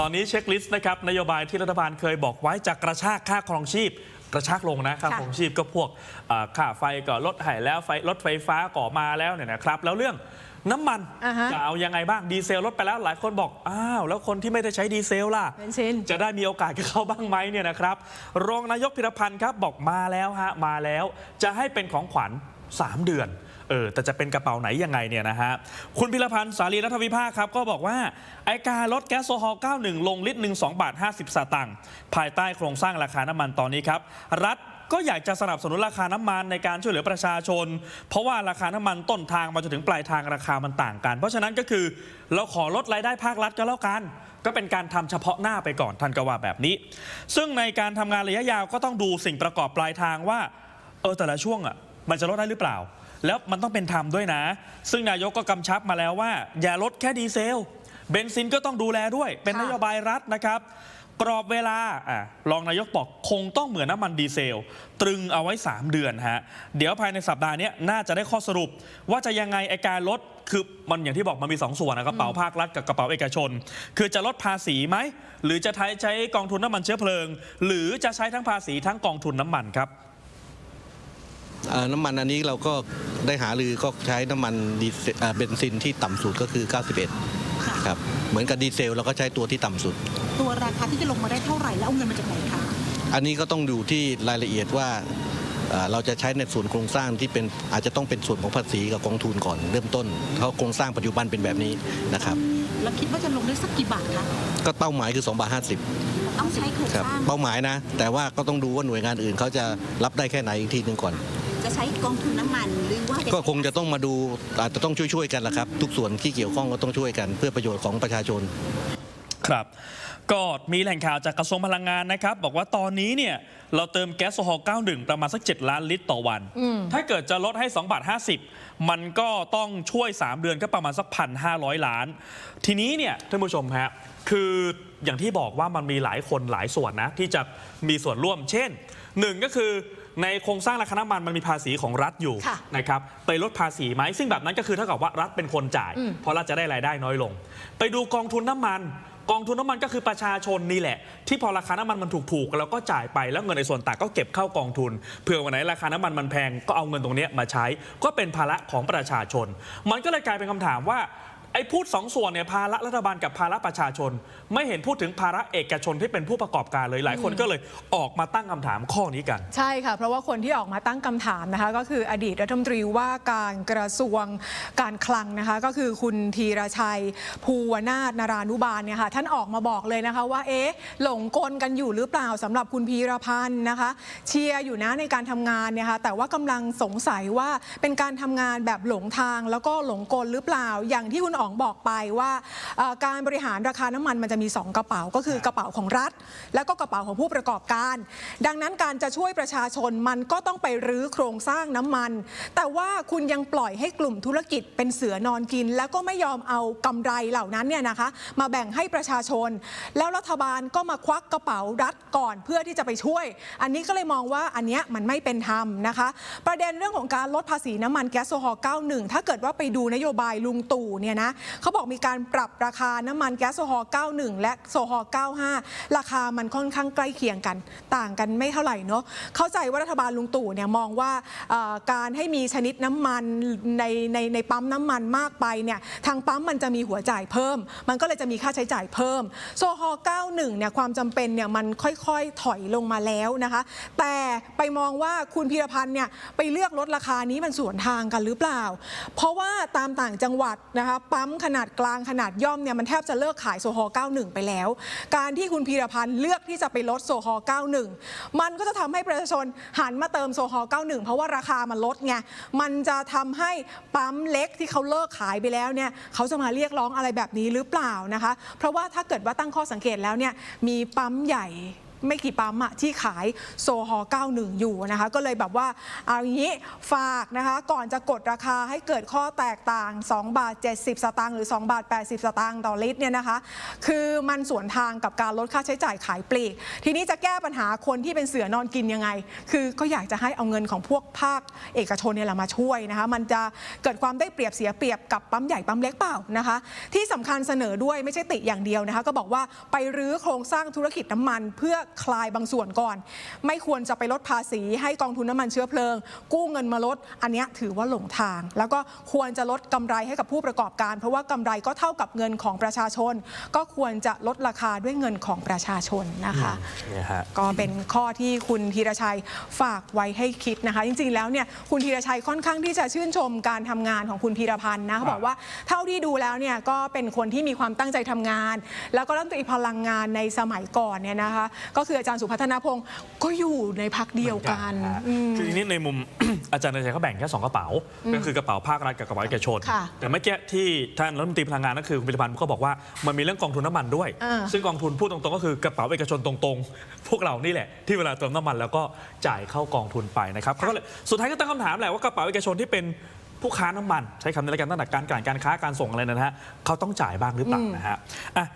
ตอนนี้เช็คลิสต์นะครับนโยบายที่รัฐบาลเคยบอกไว้จะกระชากค่าครองชีพ กระชากลงนะค่าค่ะครองชีพก็พวกเอ่อค่าไฟก็ลดให้แล้วไฟรถไฟฟ้าก่อมาแล้วเนี่ยนะครับ แล้วเรื่องน้ำมันอ่าฮะจะเอายังไงบ้างดีเซลลดไปแล้วหลายคนบอกอ้าวแล้วคนที่ไม่ได้ใช้ดีเซลล่ะเบนซินจะได้มีโอกาสกับเขาบ้างไหมเนี่ยนะครับรองนายกพิรพันธ์ครับบอกมาแล้วฮะมาแล้ว จะให้เป็นของขวัญ 3 เดือน เออแต่จะเป็นกระเป๋าไหนยังไงเนี่ยนะฮะคุณพิรพันธ์สารีรัฐวิภาคครับก็บอกว่าไอการลดแก๊สโซฮอล์91 ลงลิตรหนึ่ง2บาท 50 สตางค์ภายใต้โครงสร้างราคาน้ำมันตอนนี้ครับรัฐก็อยากจะสนับสนุนราคาน้ำมันในการช่วยเหลือประชาชน เพราะว่าราคาน้ำมันต้นทางมาจนถึงปลายทางราคามันต่างกัน เพราะฉะนั้นก็คือเราขอลดรายได้ภาครัฐก็แล้วกัน ก็เป็นการทำเฉพาะหน้าไปก่อนท่านก็ว่าแบบนี้ ซึ่งในการทำงานระยะยาวก็ต้องดูสิ่งประกอบปลายทางว่าเออแต่ละช่วงอะมันจะลดได้หรือเปล่า แล้วมันต้องเป็นธรรมด้วยนะ ซึ่งนายกก็กำชับมาแล้วว่า อย่าลดแค่ดีเซล เบนซินก็ต้องดูแลด้วย เป็นนโยบายรัฐนะครับกรอบเวลาอรองนายกบอกคงต้องเหมือนน้ำมันดีเซล ตรึงเอาไว้ 3 เดือนฮะ เดี๋ยวภายในสัปดาห์นี้น่าจะได้ข้อสรุป ว่าจะยังไงไอการลดคือมันอย่างที่บอกมันมี 2ส่วนนะกระเป๋าภาครัฐกับกระเป๋าเอกชน คือจะลดภาษีไหม หรือจะใช้ใช้กองทุนน้ำมันเชื้อเพลิง หรือจะใช้ทั้งภาษีทั้งกองทุนน้ำมันครับน้ำมันอันนี้เราก็ ได้หารือก็ใช้น้ำมันดีเซลเอ่อเบนซินที่ต่ำสุดก็คือ91 ครับ เหมือนกับดีเซลเราก็ใช้ตัวที่ต่ำสุด ตัวราคาที่จะลงมาได้เท่าไหร่แล้วเอาเงินมาจากไหนคะอันนี้ก็ต้องดูที่รายละเอียดว่าเอ่อเราจะใช้ในส่วนโครงสร้างที่เป็นอาจจะต้องเป็นส่วนของภาษีกับกองทุนก่อนเริ่มต้นเพราะโครงสร้างปัจจุบันเป็นแบบนี้นะครับ แล้วคิดว่าจะลงได้สักกี่บาทคะก็เป้าหมายคือ 2 บาท 50 ต้องใช้โครงครับ สร้างเป้าหมายนะ แต่ว่าก็ต้องดูว่าหน่วยงานอื่นเขาจะรับได้แค่ไหนอีกทีหนึ่งก่อน จะใช้กองทุนน้ำมันหรือว่าก็คงจะต้องมาดูอาจจะต้องช่วยๆกันละครับ ทุกส่วนที่เกี่ยวข้องก็ต้องช่วยกัน เพื่อประโยชน์ของประชาชน ครับก็มีแหล่งข่าวจากกระทรวงพลังงานนะครับ บอกว่าตอนนี้เนี่ยเราเติมแก๊สโซฮอล์91 ประมาณสัก 7 ล้านลิตรต่อวัน ถ้าเกิดจะลดให้2บาท50 มันก็ต้องช่วย 3 เดือนก็ประมาณสัก 1,500 ล้าน ทีนี้เนี่ยท่านผู้ชมฮะคืออย่างที่บอกว่ามันมีหลายคนหลายส่วนนะ ที่จะมีส่วนร่วม เช่นหนึ่งก็คือ ในโครงสร้างราคาน้ำมันมันมีภาษีของรัฐอยู่ค่ะนะครับไปลดภาษีไหมซึ่งแบบนั้นก็คือเท่ากับว่ารัฐเป็นคนจ่ายเพราะรัฐจะได้รายได้น้อยลง ไปดูกองทุนน้ำมัน กองทุนน้ำมันก็คือประชาชนนี่แหละ ที่พอราคาน้ำมันมันถูกๆแล้วก็จ่ายไปแล้วเงินในส่วนต่างก็เก็บเข้ากองทุนเผื่อวันไหนราคาน้ำมันมันแพงก็เอาเงินตรงเนี้ยมาใช้ ก็เป็นภาระของประชาชน มันก็เลยกลายเป็นคำถามว่าไอ้พูดสองส่วนเนี่ยภาระรัฐบาลกับภาระประชาชน ไม่เห็นพูดถึงภาระเอกชนที่เป็นผู้ประกอบการเลยหลายคนก็เลยออกมาตั้งคำถามข้อนี้กัน ใช่ค่ะ เพราะว่าคนที่ออกมาตั้งคำถามนะคะ ก็คืออดีตรัฐมนตรีว่าการกระทรวงการคลังนะคะ ก็คือคุณธีรชัย ภูวนาถนารานุบาลเนี่ยค่ะท่านออกมาบอกเลยนะคะว่าเอ๊ะหลงกลกันอยู่หรือเปล่าสำหรับคุณพีรพันธ์นะคะ เชียร์อยู่นะในการทำงานเนี่ยค่ะแต่ว่ากำลังสงสัยว่าเป็นการทำงานแบบหลงทางแล้วก็หลงกลหรือเปล่าอย่างที่คุณอ๋องบอกไปว่าเอ่อการบริหารราคาน้ำมันมันจะมี 2 กระเป๋าก็คือกระเป๋าของรัฐ แล้วก็กระเป๋าของผู้ประกอบการ ดังนั้นการจะช่วยประชาชนมันก็ต้องไปรื้อโครงสร้างน้ำมัน แต่ว่าคุณยังปล่อยให้กลุ่มธุรกิจเป็นเสือนอนกิน แล้วก็ไม่ยอมเอากำไรเหล่านั้นเนี่ยนะคะ มาแบ่งให้ประชาชน แล้วรัฐบาลก็มาควักกระเป๋ารัฐก่อนเพื่อที่จะไปช่วย อันนี้ก็เลยมองว่าอันเนี้ยมันไม่เป็นธรรมนะคะ ประเด็นเรื่องของการลดภาษีน้ำมันแก๊สโซฮอล์91 ถ้าเกิดว่าไปดูนโยบายลุงตู่เนี่ยนะเขาบอกมีการปรับราคาน้ำมันแก๊สโซฮอล์91 และโซฮอล์95 ราคามันค่อนข้างใกล้เคียงกัน ต่างกันไม่เท่าไหร่เนาะเข้าใจว่ารัฐบาลลุงตู่เนี่ยมองว่าการให้มีชนิดน้ำมันในในในปั๊มน้ำมันมากไปเนี่ยทางปั๊มมันจะมีหัวจ่ายเพิ่ม มันก็เลยจะมีค่าใช้จ่ายเพิ่มโซฮอล์91 เนี่ยความจำเป็นเนี่ยมันค่อยๆถอยลงมาแล้วนะคะ แต่ไปมองว่าคุณพีรพันธ์เนี่ยไปเลือกลดราคานี้มันสวนทางกันหรือเปล่า เพราะว่าตามต่างจังหวัดนะคะปั๊มขนาดกลางขนาดย่อมเนี่ยมันแทบจะเลิกขายโซฮอล์91 ไปแล้ว การที่คุณพีรพันธ์เลือกที่จะไปลดโซฮอล์91 มันก็จะทำให้ประชาชนหันมาเติมโซฮอล์91 เพราะว่าราคามันลดไง มันจะทำให้ปั๊มเล็กที่เขาเลิกขายไปแล้วเนี่ยเขาจะมาเรียกร้องอะไรแบบนี้หรือเปล่านะคะ เพราะว่าถ้าเกิดว่าตั้งข้อสังเกตแล้วเนี่ยมีปั๊มใหญ่ ไม่กี่ปั๊มอะที่ขายโซฮอล์91 อยู่นะคะ ก็เลยแบบว่าเอาอย่างนี้ฝากนะคะ ก่อนจะกดราคาให้เกิดข้อแตกต่าง 2 บาท 70 สตางค์หรือ 2 บาท 80 สตางค์ต่อลิตรเนี่ยนะคะ คือมันสวนทางกับการลดค่าใช้จ่ายขายปลีก ทีนี้จะแก้ปัญหาคนที่เป็นเสือนอนกินยังไง คือก็อยากจะให้เอาเงินของพวกภาคเอกชนเนี่ยแหละมาช่วยนะคะ มันจะเกิดความได้เปรียบเสียเปรียบกับปั๊มใหญ่ปั๊มเล็กเปล่านะคะ ที่สำคัญเสนอด้วยไม่ใช่ติอย่างเดียวนะคะ ก็บอกว่าไปรื้อโครงสร้างธุรกิจน้ำมันเพื่อคลายบางส่วนก่อน ไม่ควรจะไปลดภาษีให้กองทุนน้ำมันเชื้อเพลิง กู้เงินมาลด อันเนี้ยถือว่าหลงทาง แล้วก็ควรจะลดกำไรให้กับผู้ประกอบการ เพราะว่ากำไรก็เท่ากับเงินของประชาชน ก็ควรจะลดราคาด้วยเงินของประชาชนนะคะเนี่ยฮะก็เป็นข้อที่คุณธีรชัยฝากไว้ให้คิดนะคะ จริงๆแล้วเนี่ยคุณธีรชัยค่อนข้างที่จะชื่นชมการทำงานของคุณพีรพันธ์นะเขาบอกว่าเท่าที่ดูแล้วเนี่ยก็เป็นคนที่มีความตั้งใจทำงาน แล้วก็รัฐมนตรีพลังงานในสมัยก่อนเนี่ยนะคะก็คืออาจารย์สุพัฒนพงศ์ก็อยู่ในพักเดียวกันเหมืออืม คือทีนี้ในมุม อาจารย์นชัยเขาแบ่งแค่สองกระเป๋า ก็คือกระเป๋าภาครัฐกับกระเป๋าเอกชน ค่ะแต่เมื่อกี้ที่ท่านรัฐมนตรีพลังงานก็คือคุณพิรพันธ์ก็บอกว่ามันมีเรื่องกองทุนน้ำมันด้วย อ่า ซึ่งกองทุนพูดตรงๆก็คือกระเป๋าเอกชนตรงๆ พวกเรานี่แหละ ที่เวลาเติมน้ำมันแล้วก็จ่ายเข้ากองทุนไปนะครับเขาก็เลยสุดท้ายก็ตั้งคำถามแหละว่ากระเป๋าเอกชนที่เป็นผู้ค้าน้ำมัน ใช้คำในรายการตั้งแต่การการการค้าการส่งอะไรนะฮะเขาต้องจ่ายบ้างหรือเปล่านะฮะอะ